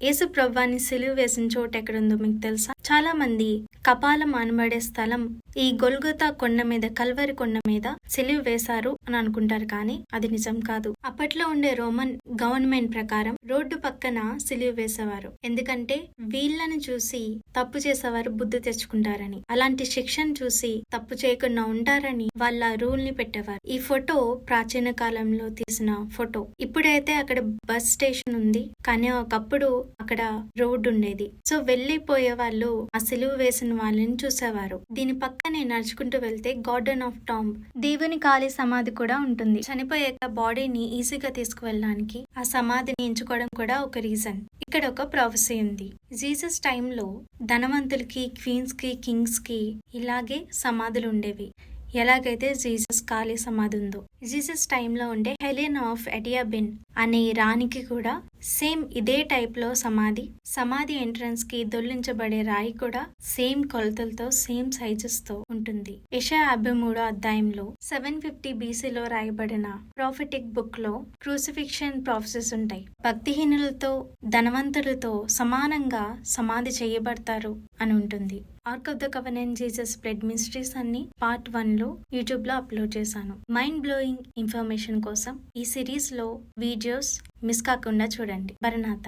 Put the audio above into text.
యేసు ప్రభాని సిలువ వేసిన చోటు ఎక్కడుందో మీకు తెలుసా? చాలా మంది కపాలం అనబడే స్థలం. ఈ గొల్గొతా కొండ మీద కల్వరి కొండ మీద సిలువ వేశారు అని అనుకుంటారు కానీ అది నిజం కాదు. అప్పట్లో ఉండే రోమన్ గవర్నమెంట్ ప్రకారం రోడ్డు పక్కన సిలువ వేసేవారు. ఎందుకంటే వీళ్ళని చూసి తప్పు చేసేవారు బుద్ధి తెచ్చుకుంటారని అలాంటి శిక్షను చూసి తప్పు చేయకుండా ఉంటారని వాళ్ళ రూల్ని పెట్టేవారు. ఈ ఫోటో ప్రాచీన కాలంలో తీసిన ఫోటో. ఇప్పుడైతే అక్కడ బస్ స్టేషన్ ఉంది కానీ ఒకప్పుడు అక్కడ రోడ్డు ఉండేది. సో వెళ్ళిపోయే వాళ్ళు ఆ సిలువ వేసిన వాళ్ళని చూసేవారు. దీని పక్కనే నడుచుకుంటూ వెళ్తే గార్డెన్ ఆఫ్ టాంబ్ దేవుని ఖాళీ సమాధి కూడా ఉంటుంది. చనిపోయాక బాడీని ఈజీగా తీసుకువెళ్ళడానికి ఆ సమాధిని ఎంచుకోవడం కూడా ఒక రీజన్. ఇక్కడ ఒక ప్రాఫెసీ ఉంది. జీసస్ టైంలో ధనవంతులకి క్వీన్స్కి కింగ్స్కి ఇలాగే సమాధులు ఉండేవి. ఎలాగైతే జీసస్ ఖాళీ సమాధి ఉందో. జీసస్ టైంలో ఉండే హెలెన్ ఆఫ్ ఎటియాబిన్ అనే రాణికి కూడా సేమ్ ఇదే టైప్లో సమాధి. సమాధి ఎంట్రన్స్కి దొల్లించబడే రాయి కూడా సేమ్ కొలతలతో సేమ్ సైజెస్తో ఉంటుంది. ఇషా యాభై మూడో అధ్యాయంలో సెవెన్ ఫిఫ్టీ బీసీలో రాయబడిన ప్రాఫిటిక్ బుక్లో క్రూసిఫిక్షన్ ప్రాసెస్ ఉంటాయి. భక్తిహీనులతో ధనవంతులతో సమానంగా సమాధి చేయబడతారు అని ఉంటుంది. Ark of the covenant Jesus blood mysteries అన్ని పార్ట్ వన్లో యూట్యూబ్లో అప్లోడ్ చేశాను. మైండ్ బ్లోయింగ్ ఇన్ఫర్మేషన్ కోసం ఈ సిరీస్లో వీడియోస్ మిస్ కాకుండా చూడండి. భరణాత